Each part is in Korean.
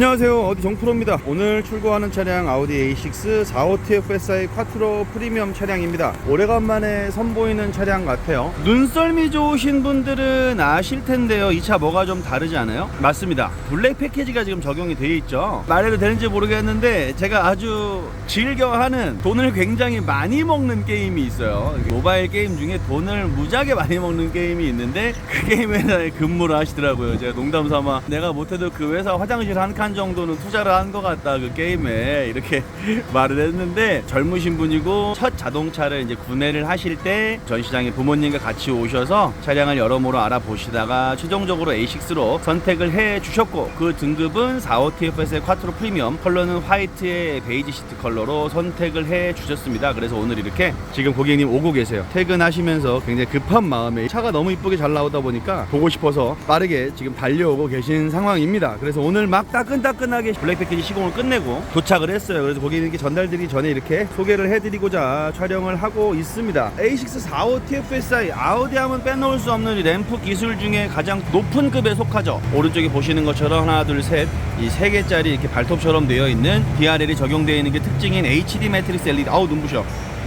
안녕하세요. 어디 정프로입니다. 오늘 출고하는 차량 아우디 A6 45TFSI 콰트로 프리미엄 차량입니다. 오래간만에 선보이는 차량 같아요. 눈썰미 좋으신 분들은 아실 텐데요. 이 차 뭐가 좀 다르지 않아요? 맞습니다. 블랙 패키지가 지금 적용이 되어 있죠. 말해도 되는지 모르겠는데 제가 아주 즐겨하는 돈을 굉장히 많이 먹는 게임이 있어요. 모바일 게임 중에 돈을 무지하게 많이 먹는 게임이 있는데 그 게임 회사에 근무를 하시더라고요. 제가 농담 삼아 내가 못해도 그 회사 화장실 한칸 정도는 투자를 한 것 같다 그 게임에. 이렇게 말을 했는데 젊으신 분이고 첫 자동차를 이제 구매를 하실 때 전시장에 부모님과 같이 오셔서 차량을 여러모로 알아보시다가 최종적으로 A6로 선택을 해 주셨고 그 등급은 45TFS의 콰트로 프리미엄 컬러는 화이트의 베이지 시트 컬러로 선택을 해 주셨습니다. 그래서 오늘 이렇게 지금 고객님 오고 계세요. 퇴근하시면서 굉장히 급한 마음에 차가 너무 이쁘게 잘 나오다 보니까 보고 싶어서 빠르게 지금 달려오고 계신 상황입니다. 그래서 오늘 막 따끈따끈하게 블랙 패키지 시공을 끝내고 도착을 했어요. 그래서 고객님께 전달드리기 전에 이렇게 소개를 해드리고자 촬영을 하고 있습니다. A6 45 TFSI 아우디 하면 빼놓을 수 없는 이 램프 기술 중에 가장 높은 급에 속하죠. 오른쪽에 보시는 것처럼 하나 둘 셋 이 세 개짜리 이렇게 발톱처럼 되어 있는 DRL이 적용되어 있는 게 특징인 HD 매트릭스 LED 아우 눈부셔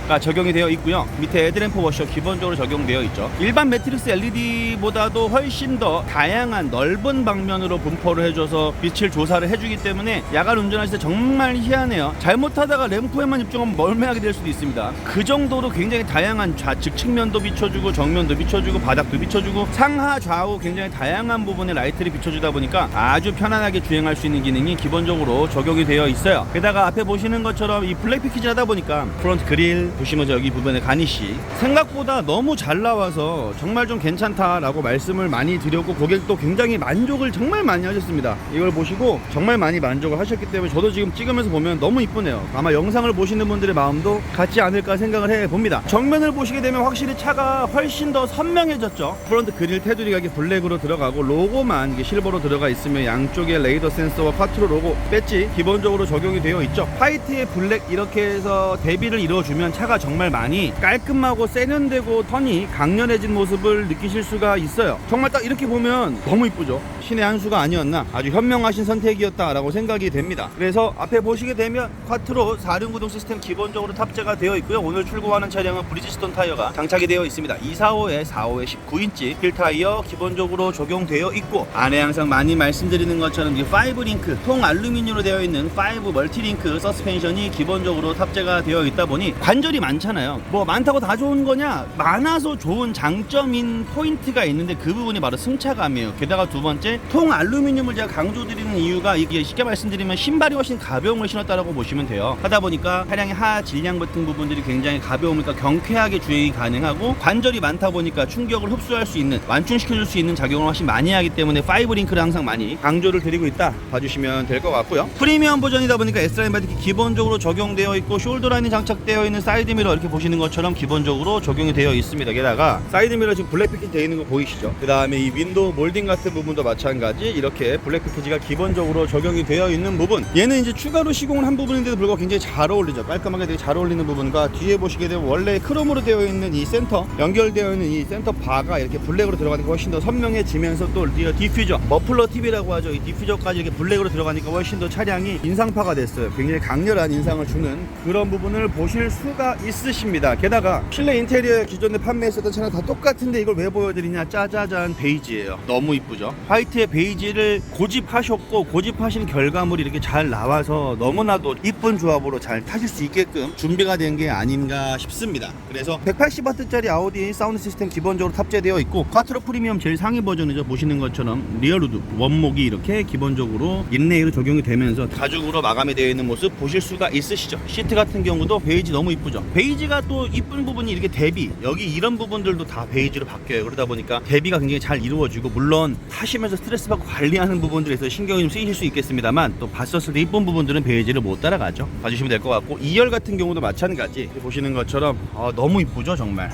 가 적용이 되어 있고요. 밑에 헤드램프 워셔 기본적으로 적용되어 있죠. 일반 매트릭스 LED보다도 훨씬 더 다양한 넓은 방면으로 분포를 해줘서 빛을 조사를 해주기 때문에 야간 운전하실 때 정말 희한해요. 잘못하다가 램프에만 집중하면 멀매하게 될 수도 있습니다. 그 정도로 굉장히 다양한 좌측 측면도 비춰주고 정면도 비춰주고 바닥도 비춰주고 상하 좌우 굉장히 다양한 부분에 라이트를 비춰주다 보니까 아주 편안하게 주행할 수 있는 기능이 기본적으로 적용이 되어 있어요. 게다가 앞에 보시는 것처럼 이 블랙 패키지 하다 보니까 프론트 그릴 보시면 저 여기 부분에 가니쉬 생각보다 너무 잘 나와서 정말 좀 괜찮다라고 말씀을 많이 드렸고 고객도 굉장히 만족을 정말 많이 하셨습니다. 이걸 보시고 정말 많이 만족을 하셨기 때문에 저도 지금 찍으면서 보면 너무 이쁘네요. 아마 영상을 보시는 분들의 마음도 같지 않을까 생각을 해봅니다. 정면을 보시게 되면 확실히 차가 훨씬 더 선명해졌죠. 프론트 그릴 테두리가 이렇게 블랙으로 들어가고 로고만 이게 실버로 들어가 있으면 양쪽에 레이더 센서와 파트로 로고 배지 기본적으로 적용이 되어 있죠. 화이트에 블랙 이렇게 해서 대비를 이루어주면 차가 정말 많이 깔끔하고 세련되고 턴이 강렬해진 모습을 느끼실 수가 있어요. 정말 딱 이렇게 보면 너무 이쁘죠. 신의 한 수가 아니었나 아주 현명하신 선택이었다라고 생각이 됩니다. 그래서 앞에 보시게 되면 쿼트로 4륜 구동 시스템 기본적으로 탑재가 되어 있고요. 오늘 출고하는 차량은 브리지스톤 타이어가 장착이 되어 있습니다. 245에 45에 19인치 휠 타이어 기본적으로 적용되어 있고 안에 항상 많이 말씀드리는 것처럼 이 5링크 통 알루미늄으로 되어 있는 5 멀티링크 서스펜션이 기본적으로 탑재가 되어 있다 보니 관절 이 많잖아요. 뭐 많다고 다 좋은 거냐? 많아서 좋은 장점인 포인트가 있는데 그 부분이 바로 승차감이에요. 게다가 두 번째 통 알루미늄을 제가 강조드리는 이유가 이게 쉽게 말씀드리면 신발이 훨씬 가벼운 걸 신었다라고 보시면 돼요. 하다 보니까 차량의 하 질량 같은 부분들이 굉장히 가벼우니까 경쾌하게 주행이 가능하고 관절이 많다 보니까 충격을 흡수할 수 있는 완충시켜줄 수 있는 작용을 훨씬 많이 하기 때문에 5 링크를 항상 많이 강조를 드리고 있다 봐주시면 될 것 같고요. 프리미엄 버전이다 보니까 S라인 바디키 기본적으로 적용되어 있고 숄더 라인이 장착되어 있는 사이 드 미러 이렇게 보시는 것처럼 기본적으로 적용이 되어 있습니다. 게다가 사이드 미러 지금 블랙 패키지 되어 있는 거 보이시죠? 그 다음에 이 윈도우 몰딩 같은 부분도 마찬가지 이렇게 블랙 패키지가 기본적으로 적용이 되어 있는 부분 얘는 이제 추가로 시공을 한 부분인데도 불구하고 굉장히 잘 어울리죠. 깔끔하게 되게 잘 어울리는 부분과 뒤에 보시게 되면 원래 크롬으로 되어 있는 이 센터 연결되어 있는 이 센터 바가 이렇게 블랙으로 들어가니까 훨씬 더 선명해지면서 또 디퓨저 머플러 TV라고 하죠. 이 디퓨저까지 이렇게 블랙으로 들어가니까 훨씬 더 차량이 인상파가 됐어요. 굉장히 강렬한 인상을 주는 그런 부분을 보실 수가 있으십니다. 게다가 실내 인테리어 기존에 판매했었던 차랑 다 똑같은데 이걸 왜 보여드리냐 짜자잔 베이지예요. 너무 이쁘죠. 화이트의 베이지를 고집하셨고 고집하신 결과물이 이렇게 잘 나와서 너무나도 이쁜 조합으로 잘 타실 수 있게끔 준비가 된 게 아닌가 싶습니다. 그래서 180W짜리 아우디 사운드 시스템 기본적으로 탑재되어 있고 콰트로 프리미엄 제일 상위 버전이죠. 보시는 것처럼 리어루드 원목이 이렇게 기본적으로 인레이로 적용이 되면서 가죽으로 마감이 되어 있는 모습 보실 수가 있으시죠. 시트 같은 경우도 베이지 너무 이쁘죠. 베이지가 또 이쁜 부분이 이렇게 대비 여기 이런 부분들도 다 베이지로 바뀌어요. 그러다 보니까 대비가 굉장히 잘 이루어지고 물론 타시면서 스트레스 받고 관리하는 부분들에서 신경이 좀 쓰이실 수 있겠습니다만 또 봤었을 때 이쁜 부분들은 베이지를 못 따라가죠. 봐주시면 될 것 같고 2열 같은 경우도 마찬가지 보시는 것처럼 어, 너무 이쁘죠 정말.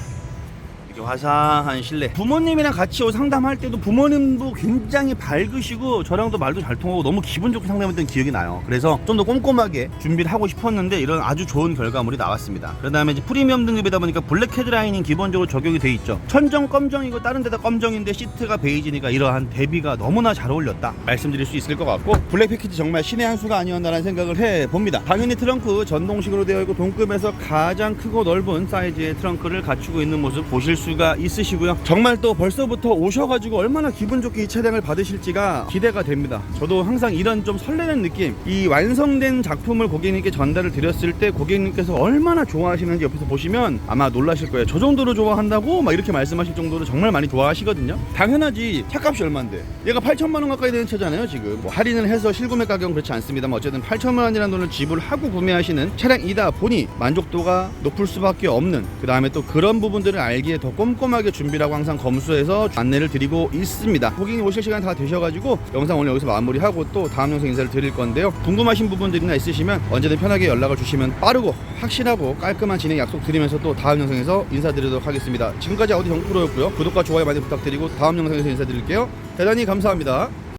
이렇게 화사한 실내. 부모님이랑 같이 오 상담할 때도 부모님도 굉장히 밝으시고 저랑도 말도 잘 통하고 너무 기분 좋게 상담했던 기억이 나요. 그래서 좀 더 꼼꼼하게 준비를 하고 싶었는데 이런 아주 좋은 결과물이 나왔습니다. 그 다음에 이제 프리미엄 등급이다 보니까 블랙 헤드라인이 기본적으로 적용이 돼 있죠. 천정 검정이고 다른 데다 검정인데 시트가 베이지니까 이러한 대비가 너무나 잘 어울렸다 말씀드릴 수 있을 것 같고 블랙 패키지 정말 신의 한 수가 아니었나라는 생각을 해 봅니다. 당연히 트렁크 전동식으로 되어 있고 동급에서 가장 크고 넓은 사이즈의 트렁크를 갖추고 있는 모습 보실 수가 있으시고요. 정말 또 벌써부터 오셔가지고 얼마나 기분 좋게 이 차량을 받으실지가 기대가 됩니다. 저도 항상 이런 좀 설레는 느낌, 이 완성된 작품을 고객님께 전달을 드렸을 때 고객님께서 얼마나 좋아하시는지 옆에서 보시면 아마 놀라실 거예요. 저 정도로 좋아한다고 막 이렇게 말씀하실 정도로 정말 많이 좋아하시거든요. 당연하지. 차값이 얼마인데? 얘가 8천만 원 가까이 되는 차잖아요. 지금 뭐 할인을 해서 실구매 가격은 그렇지 않습니다만 어쨌든 8천만 원이라는 돈을 지불하고 구매하시는 차량이다 보니 만족도가 높을 수밖에 없는 그 다음에 또 그런 부분들을 알기에 더 꼼꼼하게 준비라고 항상 검수해서 안내를 드리고 있습니다. 고객님 오실 시간 다 되셔가지고 영상 오늘 여기서 마무리하고 또 다음 영상 인사를 드릴 건데요. 궁금하신 부분들이나 있으시면 언제든 편하게 연락을 주시면 빠르고 확실하고 깔끔한 진행 약속 드리면서 또 다음 영상에서 인사드리도록 하겠습니다. 지금까지 아우디 정프로였고요. 구독과 좋아요 많이 부탁드리고 다음 영상에서 인사드릴게요. 대단히 감사합니다.